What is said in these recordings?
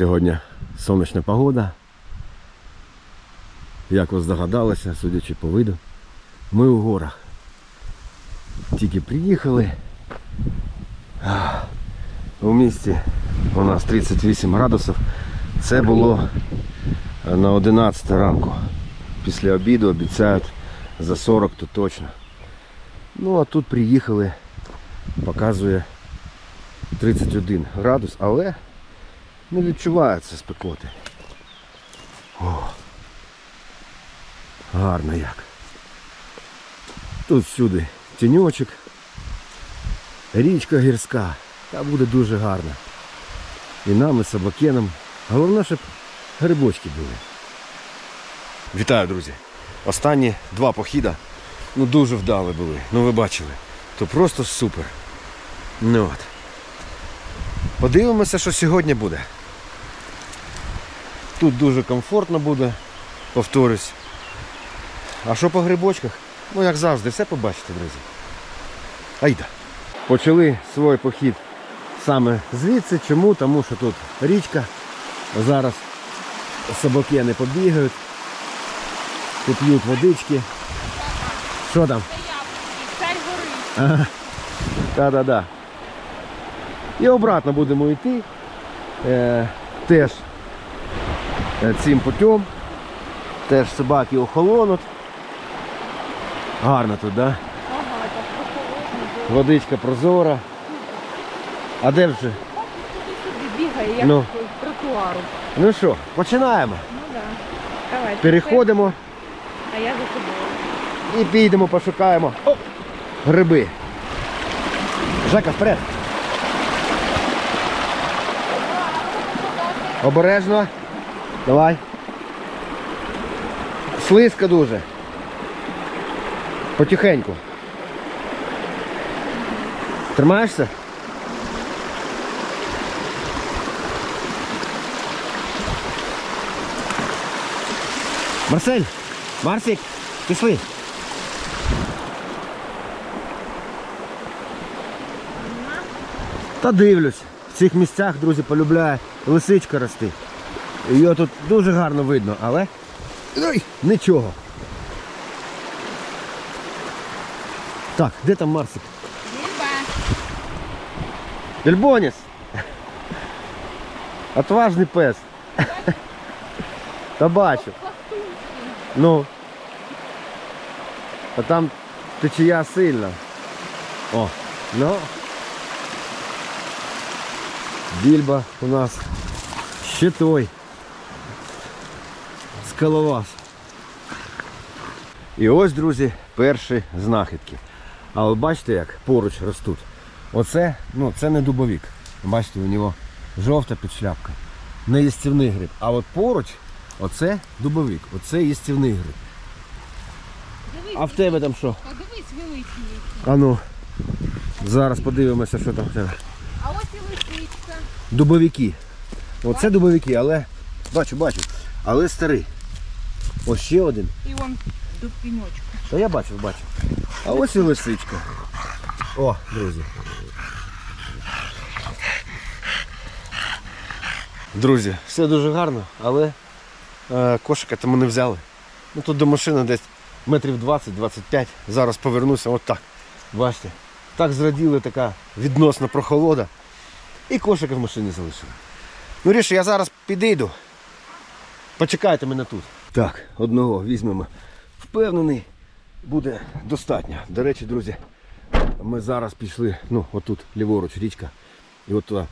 Сьогодні сонячна погода. Як ви здогадалися, судячи по виду, ми у горах. Тільки приїхали. У місті у нас 38 градусів. Це було на 11 ранку. Після обіду обіцяють за 40 то точно. Ну а тут приїхали, показує 31 градус, але не відчувається спекоти. О, гарно як. Тут всюди тіньочок, річка гірська, та буде дуже гарно. І нам, і собакенам. Головне, щоб грибочки були. Вітаю, друзі! Останні два похіда ну дуже вдали були. Ну ви бачили. То просто супер. Ну от. Подивимося, що сьогодні буде. Тут дуже комфортно буде, повторюсь. А що по грибочках? Ну, як завжди, все побачите, друзі. Айда. Почали свій похід саме звідси. Чому? Тому що тут річка. Зараз собаки не побігають. Поп'ють водички. Що там? Царь. Так-да-да. І обратно будемо йти. Е, теж цим путем. Теж собаки охолонуть. Гарно тут, да? Так прохолодно. Водичка прозора. А де вже? Бігає, як Ну. тротуару. Ну що, починаємо. Ну. Да. Давай. Переходимо А я за тобою. і підемо, пошукаємо О, гриби. Жека, вперед. Обережно. Давай. Слизько дуже. Потихеньку. Тримаєшся? Марсель! Марсик! Пішли! Та дивлюсь. В цих місцях, друзі, полюбляє лисичка рости. Її тут дуже гарно видно, але Ой, нічого. Так, де там Марсик? Люба. Дельбоніс! Отважний пес. Та бачу. Ну. А там течія сильна. О, ну. Більба у нас ще той. Скалолаз. І ось, друзі, перші знахідки. А от бачите, як поруч ростуть. Оце, ну, це не дубовик. Бачите, у нього жовта підшляпка. Не їстівний гриб. А от поруч, оце дубовик, оце їстівний гриб. Дивись, А в тебе там що? а дивись великий. А ну, зараз подивимося, що там в тебе. А ось і лисичка. Дубовики. Оце дубовики, але бачу, бачу. Але старий. Ось ще один. І вон до піньочку. Та я бачив, бачив. А ось і лисичка. О, друзі. Друзі, все дуже гарно, але е, кошика тому не взяли. Ну тут до машини десь метрів 20-25. Зараз повернуся от так. Бачите. Так зраділи така відносна прохолода. І кошика в машині залишили. Ну ріше, я зараз підійду. Почекайте мене тут. Так, одного візьмемо. Впевнений, буде достатньо. До речі, друзі, ми зараз пішли, ну, отут ліворуч річка. І от туди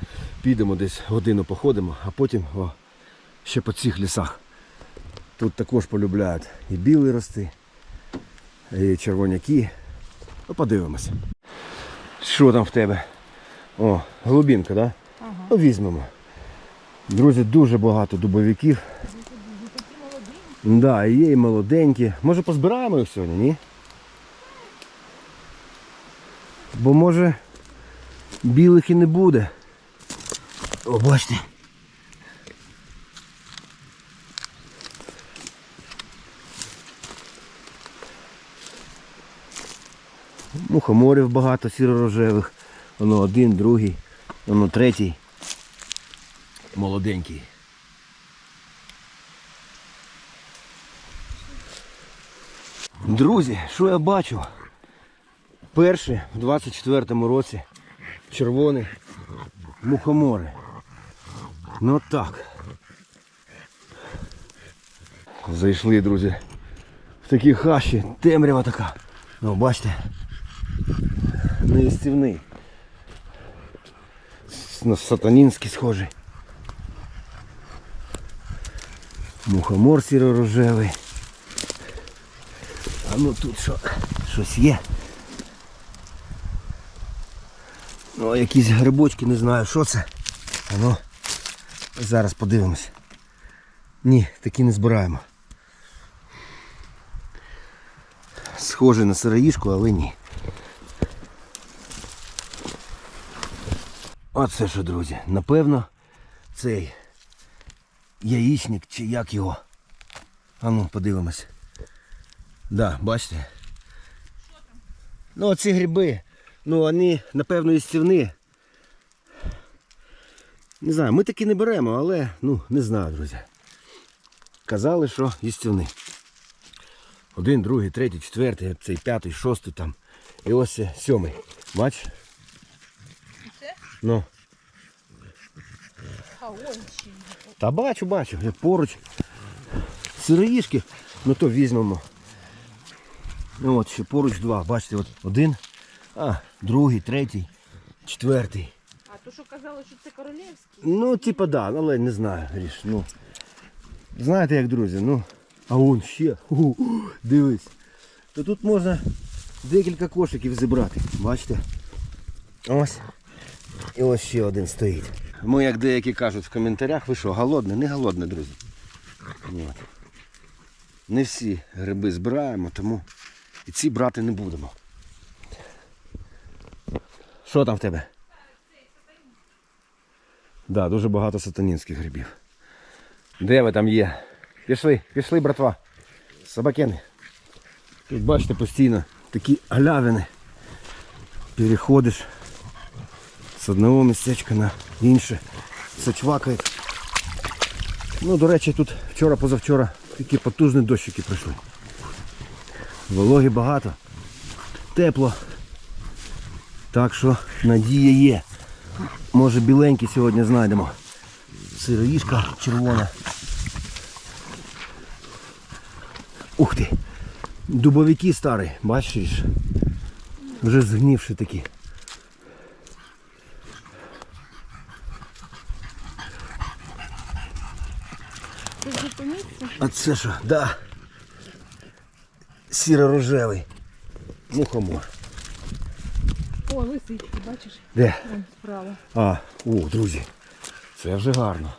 підемо десь годину походимо, а потім о, ще по цих лісах. Тут також полюбляють і білі рости, і червоняки. Ну, подивимося. Що там в тебе? О, голубінка, так? Да? Ага. Ну, візьмемо. Друзі, дуже багато дубовиків. Да, і є і молоденькі. Може позбираємо їх сьогодні, ні? Бо може білих і не буде. О, бачите. Мухоморів багато сіро-рожевих. Воно один, другий, воно третій. Молоденький. Друзі, що я бачу? Перші в 24-му році червоні мухомори. Ну так. Зайшли, друзі. В такі хащі, темрява така. Ну, бачите. Неїстівний. На сатанінський схожий. Мухомор сіро-рожевий. Ну тут що? Щось є. Ну, якісь грибочки, не знаю, що це. А ну, зараз подивимось. Ні, такі не збираємо. Схоже на сироїшку, але ні. Оце що, друзі, напевно, цей яєчник чи як його. А ну, подивимось. Да, бачите? Ну, оці гриби, ну вони, напевно, їстівні. Не знаю, ми такі не беремо, але ну, не знаю, друзі. Казали, що їстівні. Один, другий, третій, четвертий, цей п'ятий, шостий там. І ось сьомий. Це? Ну. Та бачу, бачу, поруч. Сироїшки, ну то візьмемо. Ну от ще поруч два, бачите, от один, а, другий, третій, четвертий. А то що казали, що це королівський? Ну, типа да, але не знаю, Гріш, ну. Знаєте як, друзі, ну. А вон ще. Ху, дивись. То тут можна декілька кошиків зібрати. Бачите? Ось. І ось ще один стоїть. Ми, як деякі кажуть в коментарях, ви що, голодні? Не голодні, друзі. От. Не всі гриби збираємо, тому і ці брати не будемо. Що там в тебе? Да, дуже багато сатанінських грибів. Де ви там є? Пішли, пішли, братва. Собакени. Тут бачите постійно такі галявини. Переходиш з одного містечка на інше. Все чвакає. Ну, до речі, тут вчора-позавчора такі потужні дощики прийшли. Вологи багато. Тепло. Так що надія є. Може біленький сьогодні знайдемо. Сироїшка червона. Ух ти! Дубовики старі, бачиш? Вже згнивші такі. А це що? Да. Сіро-рожевий. Мухомор. О, лисички, бачиш? Де? Вон справа. А, о, друзі. Це вже гарно.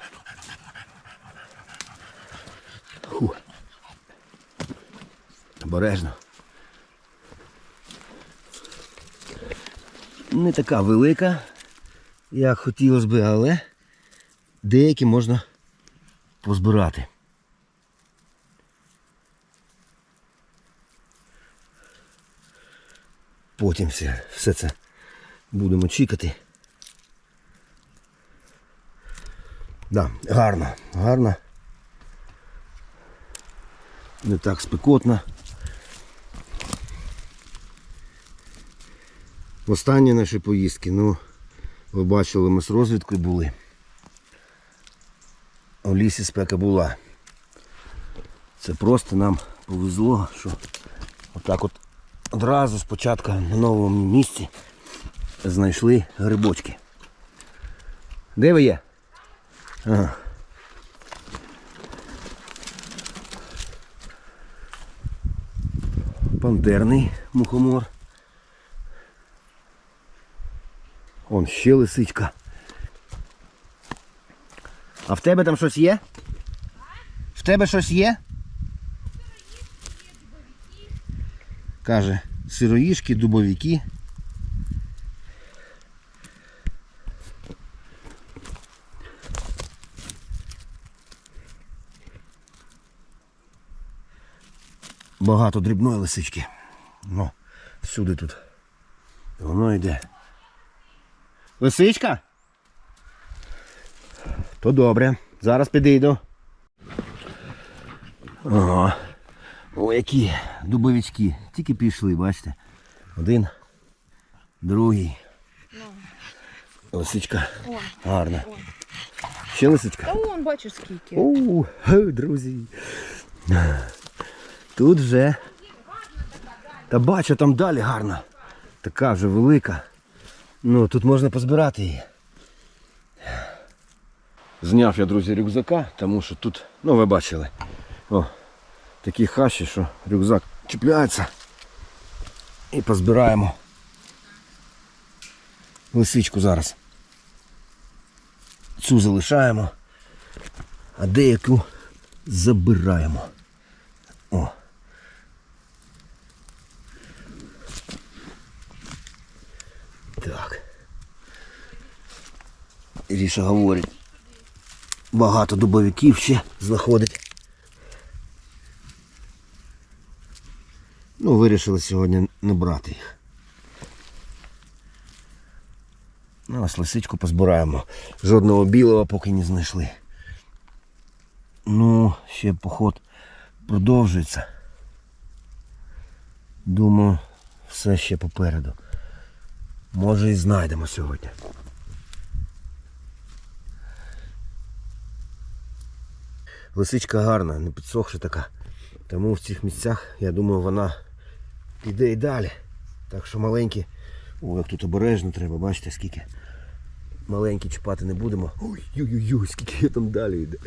Фу. Обережно. Не така велика, як хотілося би, але деякі можна позбирати. Потім все, все це будемо чекати. Да, гарно, гарно. Не так спекотно. Останні наші поїздки, ну, ви бачили, ми з розвідкою були. У лісі спека була. Це просто нам повезло, що отак от одразу спочатку на новому місці знайшли грибочки. Де ви є? Ага. Пантерний мухомор. Он ще лисичка. А в тебе там щось є? В тебе щось є? Каже, сироїшки, дубовики. Багато дрібної лисички. Ну, всюди тут. Воно йде. Лисичка? То добре. Зараз підійду. Ага. О, які дубовички. Тільки пішли, бачите. Один, другий. Лисичка гарна. Ще лисичка. Та вон, бачиш скільки. Ге, друзі. Тут вже. Та бачу, там далі гарно. Така вже велика. Ну, тут можна позбирати її. Зняв я, друзі, рюкзака, тому що тут, ну ви бачили, о, такі хащі, що рюкзак чіпляється. І позбираємо лисичку зараз. Цю залишаємо а деяку забираємо. О. Так. Ріша говорить. Багато дубовиків ще знаходить. Ну, вирішили сьогодні не брати їх. Ну, ось лисичку позбираємо. Жодного білого поки не знайшли. Ну, ще поход продовжується. Думаю, все ще попереду. Може і знайдемо сьогодні. Лисичка гарна, не підсохша така. Тому в цих місцях, я думаю, вона піде і далі. Так що маленькі. О, як тут обережно треба, бачите скільки. Маленькі чіпати не будемо. Ой-ой-ой, скільки я там далі йде.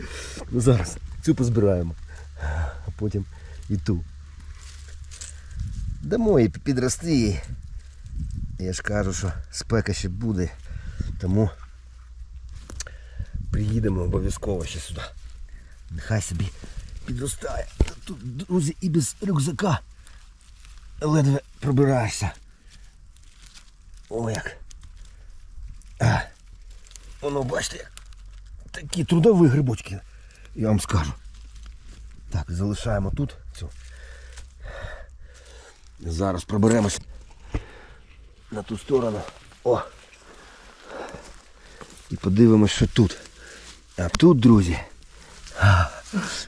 Ну зараз цю позбираємо. А потім і ту. Дамо їй підрости. Я ж кажу, що спека ще буде. Тому приїдемо обов'язково ще сюди. Нехай собі підростає. Тут, друзі, і без рюкзака ледве пробираєшся. О як. А. Воно, бачите, як такі трудові грибочки, я вам скажу. Так, залишаємо тут цю. Зараз проберемось на ту сторону. О! І подивимось, що тут. А тут, друзі,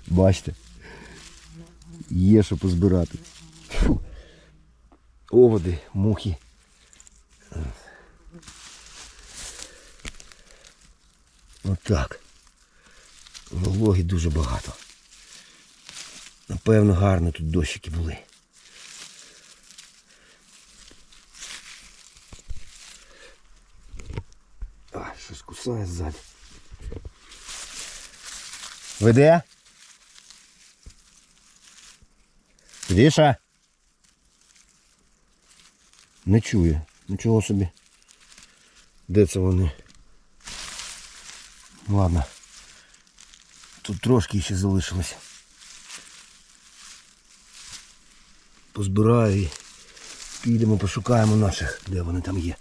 бачите, є що позбирати. Фу. Оводи, мухи. Отак. Вологи дуже багато. Напевно, гарно тут дощики були. А, щось кусає ззаді. Веде? Ріша? Не чує. Нічого собі. Де це вони? Ладно. Тут трошки ще залишилось. Позбираю і підемо пошукаємо наших, де вони там є.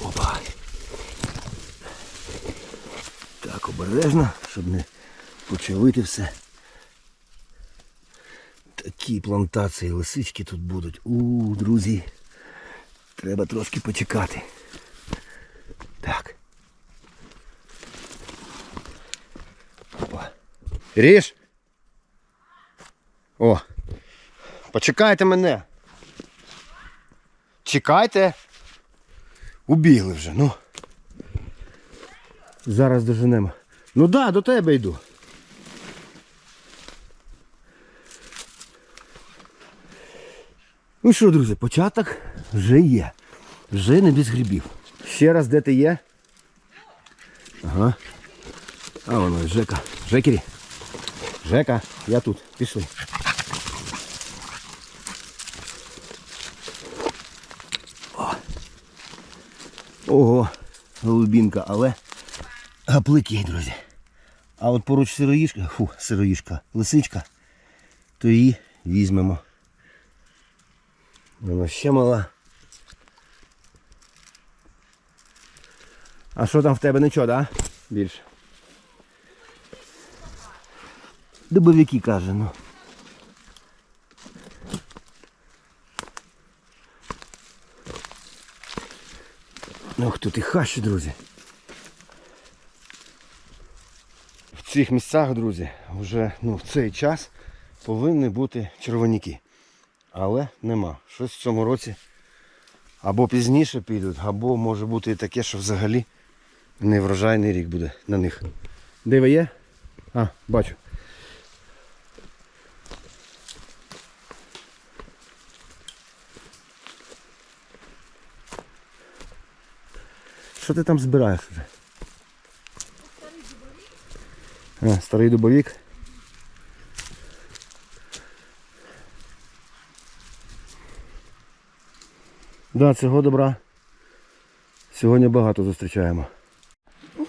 Опа. Так, обережно, щоб не почавити все. Такі плантації лисички тут будуть. У, друзі. Треба трошки почекати. Так. Опа. Ріж. О. Почекайте мене. Чекайте. Убігли вже, ну. Зараз доженемо. Ну да, до тебе йду. Ну що, друзі, початок вже є. Вже не без грибів. Ще раз, де ти є? Ага. А воно Жека. Жекері. Жека, я тут. Пішли. О. Ого, голубінка, але гаплик є, друзі. А от поруч сироїшка, фу, сироїшка, лисичка, то її візьмемо. Вона ще мала. А що там в тебе нічого, да? Більше. Дубовики каже, ну. Ох, тут і хащі, друзі. Цих місцях, друзі, вже ну, в цей час повинні бути червоніки. Але нема. Щось в цьому році або пізніше підуть, або може бути і таке, що взагалі неврожайний рік буде на них. Де є? А, бачу. Що ти там збираєш вже? А, старий дубовик. Да, цього добра. Сьогодні багато зустрічаємо.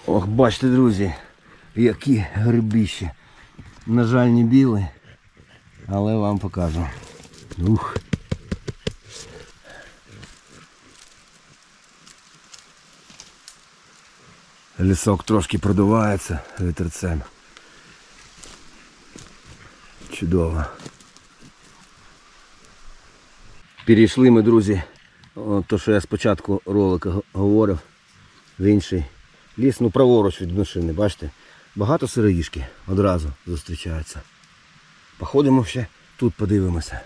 Ох, бачите, друзі, які грибіще. На жаль, не білі, але вам покажу. Ух. Лісок трошки продувається вітерцем. Чудово. Перейшли ми, друзі, то, що я спочатку ролика говорив, в інший ліс, ну праворуч від машини, бачите? Багато сироїшки одразу зустрічаються. Походимо ще тут подивимося.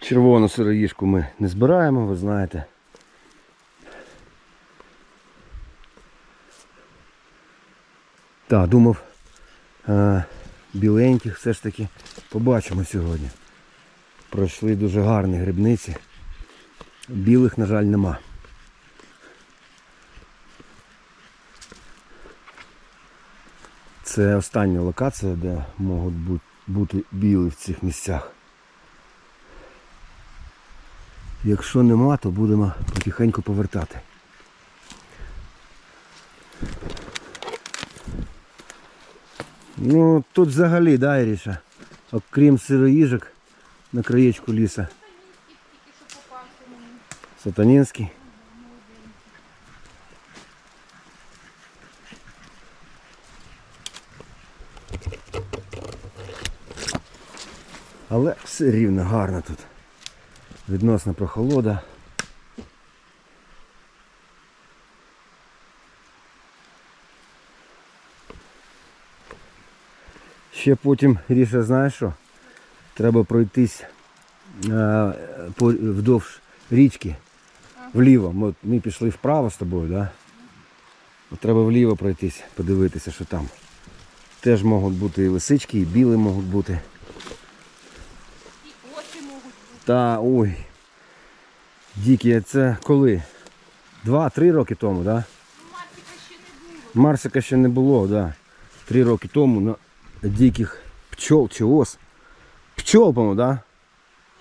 Червону сироїшку ми не збираємо, ви знаєте. Так, думав, е, біленьких все ж таки побачимо сьогодні. Пройшли дуже гарні грибниці. Білих, на жаль, нема. Це остання локація, де можуть бути білі в цих місцях. Якщо нема, то будемо потихеньку повертати. Ну, тут взагалі, да, Іріша? Окрім сироїжок на краєчку ліса. Сатанінський. Але все рівно гарно тут. Відносна прохолода. Ще потім, Ріша, знаєш що? Треба пройтись е, по, вдовж річки вліво. Ми, ми пішли вправо з тобою, да? От Треба вліво пройтись, подивитися, що там. Теж можуть бути і лисички, і біли можуть бути. І оси можуть бути. Та ой. Дикі, це коли? Два-три роки тому, да? Ну, Марсика ще не було. Марсика ще не було, да. Три роки тому диких пчол чи ос. Пчол, по-моєму, да? Ну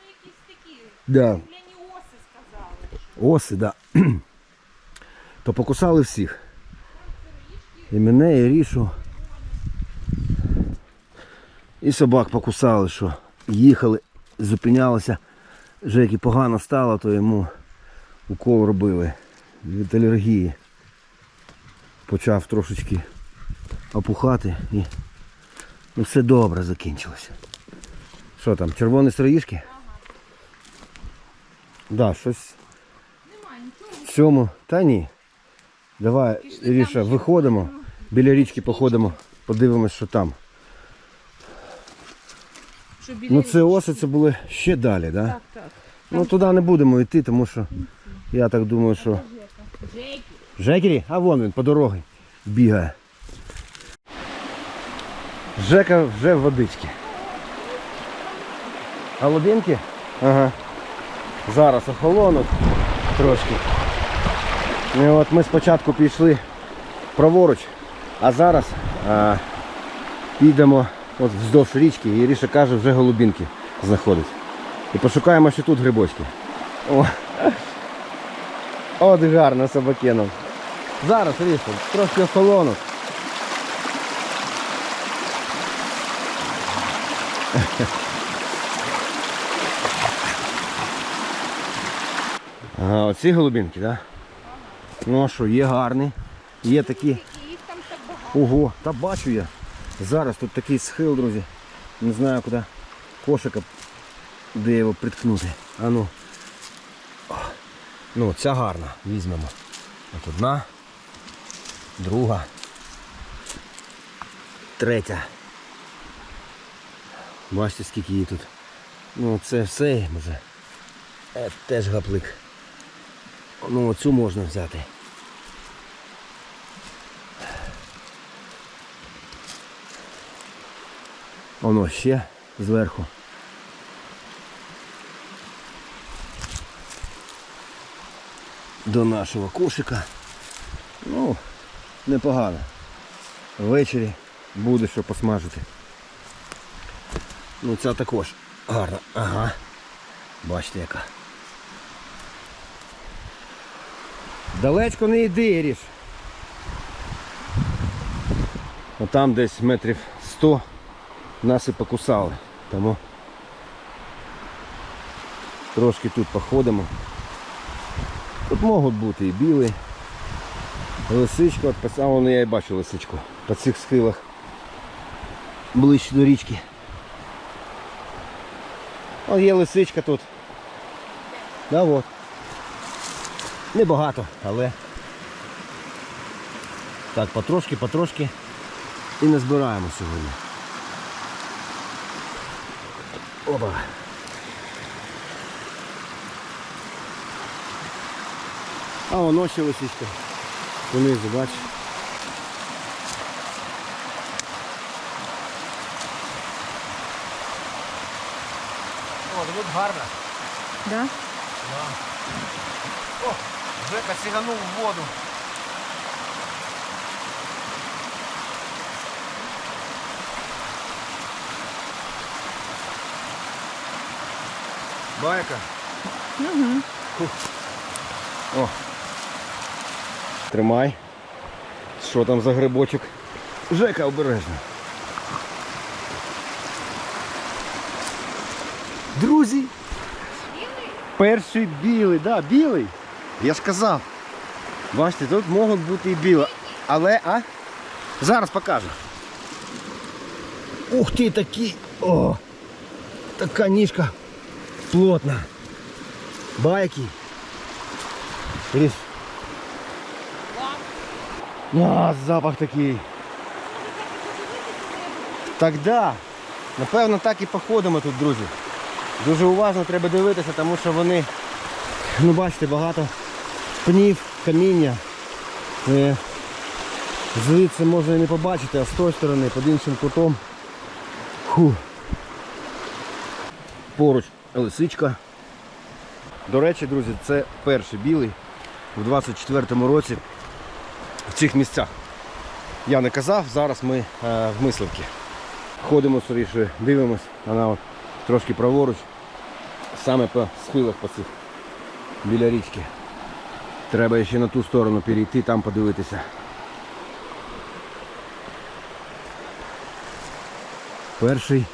якісь такі Да. гляні оси сказали. Оси, да. То покусали всіх. І мене, і рішу. І собак покусали, що їхали, зупинялися. Вже як і погано стало, то йому укол робили від алергії. Почав трошечки опухати і ну, все добре закінчилося. Що там, червоні сироїшки? Ага. Да, щось Немає в цьому. Та ні. Давай, Іріша, виходимо, біля річки походимо, подивимось, що там. Ну це оси, це були ще далі, да? Так, так. Ну туди не будемо йти, тому що я так думаю, що. Жекері? А вон він по дорозі бігає. Жека вже в водичці. А лобінки? Ага. Зараз охолонуть трошки. І от ми спочатку пішли праворуч, а зараз а, підемо от вздовж річки і Ріша каже, вже голубінки знаходить. І пошукаємо ще тут грибочки. О. От гарно собакеном. Зараз Ріша, трошки охолонуть. Ага, оці голубінки, так? Да? Ну а що, є гарні. Є такі. Ого, та бачу я. Зараз тут такий схил, друзі. Не знаю куди кошика, де його приткнути. А ну. Ну, ця гарна, візьмемо. От одна, друга, третя. Бачите, скільки її тут. Ну це все може. Е, теж гаплик. Ну оцю можна взяти. Воно ще зверху. До нашого кошика. Ну, непогано. Ввечері буде що посмажити. Ну ця також гарна. Ага. Бачите яка. Далечко не йди, Ріш. Отам десь метрів 100 нас і покусали. Тому трошки тут походимо. Тут можуть бути і білий. Лисичку, от писав, вон я і бачу лисичку по цих схилах. Ближче до річки. О, є лисичка тут. Да, от. Небагато, але так, потрошки, потрошки і не збираємо сьогодні. Оба. А воно ще лисичка. Понизу, бач. Гарно. Да? О, Жека сиганув в воду. Байка. Угу. О. Тримай. Що там за грибочок? Жека обережно. Друзі! Перший білий, да, білий. Я ж казав. Бачите, тут можуть бути і білі. Але, а? Зараз покажу. Ух ти, такі. О! Така ніжка плотна. Байки. Ріс. А, запах такий. Так да. Напевно, так і походимо тут, друзі. Дуже уважно треба дивитися, тому що вони, ну бачите, багато пнів, каміння. Е, Звідси можна і не побачити, а з тої сторони, під іншим кутом. Фу. Поруч лисичка. До речі, друзі, це перший білий у 24-му році в цих місцях. Я не казав, зараз ми е, в мисливці. Ходимо скоріше, дивимось, вона от трошки праворуч, саме по схилах по цих біля річки. Треба ще на ту сторону перейти, там подивитися. Перший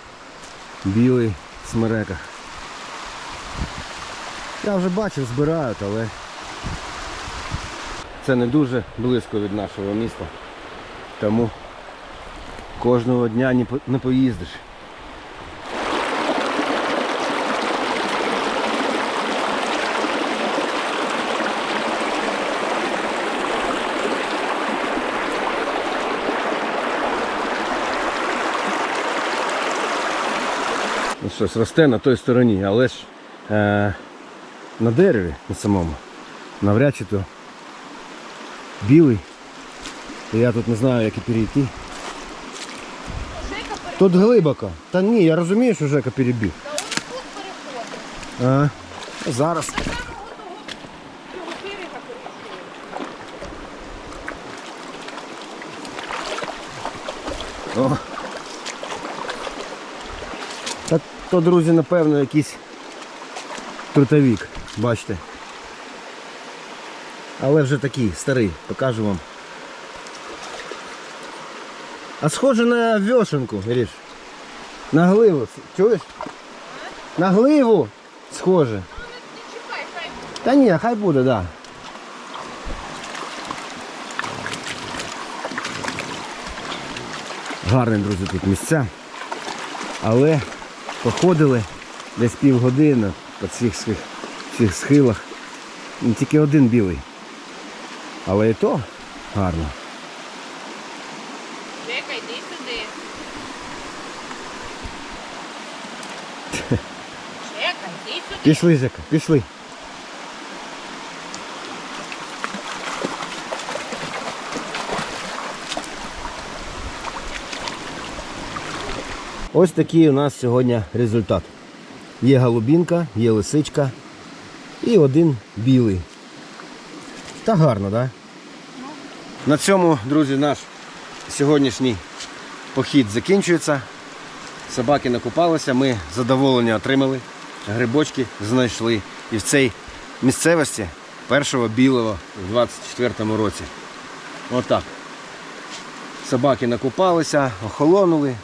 білий в смереках. Я вже бачив, збирають, але це не дуже близько від нашого міста. Тому кожного дня не поїздиш. Щось росте на той стороні, але ж е, на дереві на самому. Навряд чи то білий. То я тут не знаю, як і перейти. Тут глибоко. Та ні, я розумію, що Жека перебіг. Та он тут переходить. А, зараз. О. Та то, друзі, напевно, якийсь трутовік, бачите. Але вже такий старий, покажу вам. А схоже на вьошенку, Гріш. На гливу. Чуєш? На гливу схоже. Та ні, хай буде, так. Да. Гарні, друзі, тут місця. Але походили десь півгодини по цих, своїх цих схилах. Не Тільки один білий. Але і то гарно. Дека, йди сюди. Чекай, йди сюди. Пішли, Жека, пішли. Ось такий у нас сьогодні результат. Є голубінка, є лисичка і один білий. Та гарно, так? На цьому, друзі, наш сьогоднішній похід закінчується. Собаки накупалися, ми задоволення отримали, грибочки знайшли. І в цій місцевості першого білого в 24-му році. Отак. Собаки накупалися, охолонули.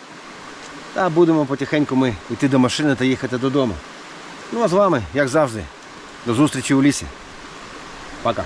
Та будемо потихеньку ми йти до машини та їхати додому. Ну а з вами, як завжди, до зустрічі у лісі. Пока.